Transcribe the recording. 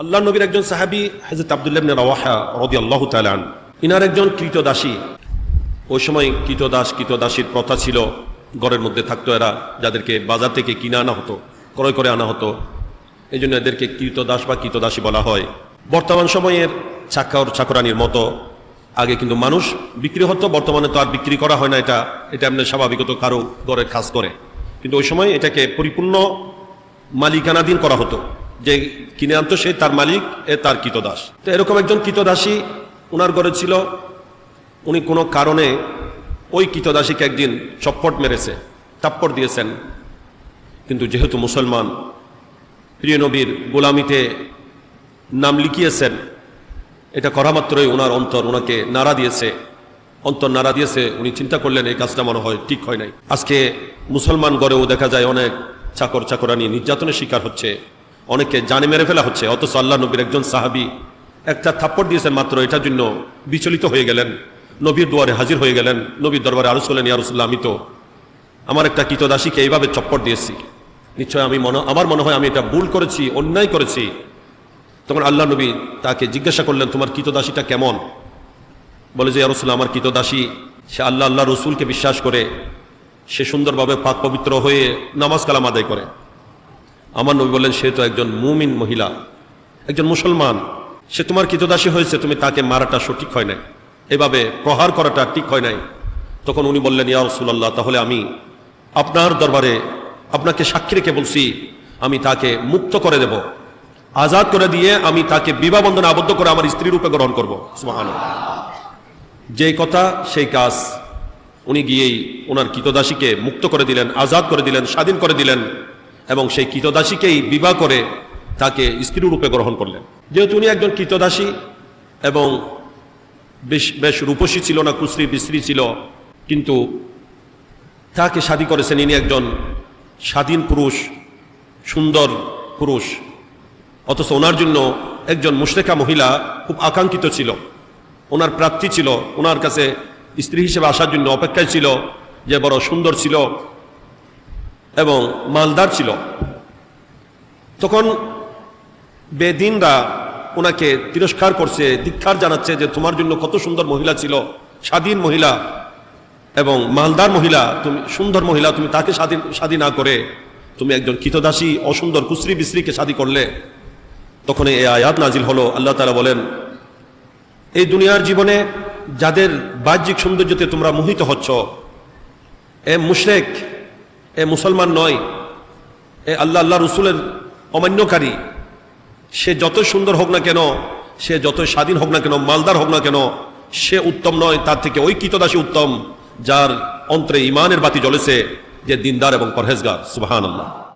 আল্লাহ নবীর একজন সাহাবি হাজরত আবদুল্লাহ রওয়াহা রদি আল্লাহ তালান ইনার একজন কৃতদাসী। ওই সময় কৃতদাস কৃতদাসীর প্রথা ছিল ঘরের মধ্যে থাকতো এরা, যাদেরকে বাজার থেকে কিনে আনা হতো, ক্রয় করে আনা হতো। এই জন্য এদেরকে কৃতদাস বা কৃতদাসী বলা হয়। বর্তমান সময়ের চাকর চাকরানির মতো, আগে কিন্তু মানুষ বিক্রি হতো, বর্তমানে তো আর বিক্রি করা হয় না এটা। এটা এমনি স্বাভাবিকত কারও ঘরের কাজ করে। কিন্তু ওই সময় এটাকে পরিপূর্ণ মালিকানাধীন করা হতো। যে কিনে আনতো সে তার মালিক, এ তার কৃতদাস। তো এরকম একজন কৃতদাসী ওনার ঘরে ছিল, উনি কোনো কারণে ওই কৃতদাসীকে একদিন চপ্পট মেরেছে টাপ্পট দিয়েছেন। কিন্তু যেহেতু মুসলমান, প্রিয় নবীর গোলামিতে নাম লিখিয়েছেন, এটা করা মাত্রই ওনার অন্তর ওনাকে নাড়া দিয়েছে। অন্তর নাড়া দিয়েছে, উনি চিন্তা করলেন, এই কাজটা মনে হয় ঠিক হয় নাই। আজকে মুসলমান গড়েও দেখা যায় অনেক চাকর চাকরানি নির্যাতনের শিকার হচ্ছে। অনেকে জানে মেরে ফেলা হচ্ছে, অথচ আল্লাহ নবীর একজন সাহাবি একটা থাপ্পড় দিয়েছেন মাত্র, এটার জন্য বিচলিত হয়ে গেলেন, নবীর দুয়ারে হাজির হয়ে গেলেন, নবীর দরবারে আরও বলেন ইয়ারুসুল্লাহ আমি তো আমার একটা কৃতদাসীকে এইভাবে চপ্পট দিয়েছি। নিশ্চয় আমি মনে, আমার মনে হয় আমি এটা ভুল করেছি, অন্যায় করেছি। তখন আল্লাহ নবী তাকে জিজ্ঞাসা করলেন, তোমার কৃতদাসীটা কেমন? বলে যে রসুল আমার কৃতদাসী সে আল্লাহ আল্লাহ রসুলকে বিশ্বাস করে, সে সুন্দরভাবে পাক পবিত্র হয়ে নামাজ কালাম আদায় করে। আমার নবী বললেন, সে তো একজন মুমিন মহিলা, একজন মুসলমান। সে তোমার কৃতদাসী হয়েছে, তুমি তাকে মারাটা সঠিক হয় নাই। এভাবে প্রহার করাটা ঠিক হয় নাই। তখন উনি বললেন, ইয়া রসুল্লাহ তাহলে আমি আপনার দরবারে আপনাকে সাক্ষী রেখে বলছি, আমি তাকে মুক্ত করে দেব। আজাদ করে দিয়ে আমি তাকে বিবাহ বন্ধনে আবদ্ধ করে আমার স্ত্রী রূপে গ্রহণ করব। যে কথা, সেই কাজ উনি গিয়েই ওনার কৃতদাসীকে মুক্ত করে দিলেন, আজাদ করে দিলেন, স্বাধীন করে দিলেন। এবং সেই কৃতদাসীকেই বিবাহ করে তাকে স্ত্রী রূপে গ্রহণ করলেন। যেহেতু উনি একজন কৃতদাসী এবং বেশ বেশ রূপসী ছিল না, কুশ্রী বিশ্রী ছিল, কিন্তু তাকে শাদী করেছেন ইনি একজন স্বাধীন পুরুষ, সুন্দর পুরুষ। অথচ ওনার জন্য একজন মুশরেকা মহিলা খুব আকাঙ্ক্ষিত ছিল। ওনার প্রাপ্তি ছিল, ওনার কাছে স্ত্রী হিসেবে আসার জন্য অপেক্ষায় ছিল, যে বড় সুন্দর ছিল এবং মালদার ছিল। তখন বেদিনরা ওনাকে তিরস্কার করছে ধিক্ষার জানাচ্ছে যে তোমার জন্য কত সুন্দর মহিলা ছিল, স্বাধীন মহিলা এবং মালদার মহিলা, তুমি সুন্দর মহিলা, তুমি তাকে স্বাধীন স্বাধীন না করে তুমি একজন কৃতদাসী, অসুন্দর কুশ্রী বিশ্রীকে স্বাধী করলে। তখন এই আয়াত নাজিল হলো, আল্লাহ তালা বলেন, এই দুনিয়ার জীবনে যাদের বাহ্যিক সৌন্দর্যতে তোমরা মোহিত হচ্ছ, এ মুশরেক এ মুসলমান নয়। এ আল্লাহ আল্লাহ রসুলের অমান্যকারী। সে যত সুন্দর হোক না কেন, সে যত স্বাধীন হোক না কেন, মালদার হোক না কেন, সে উত্তম নয়, তার থেকে ওই কৃতদাসী উত্তম, যার অন্তরে ইমানের বাতি জ্বলেছে যে দিনদার এবং পরহেজগার। সুবাহান আল্লাহ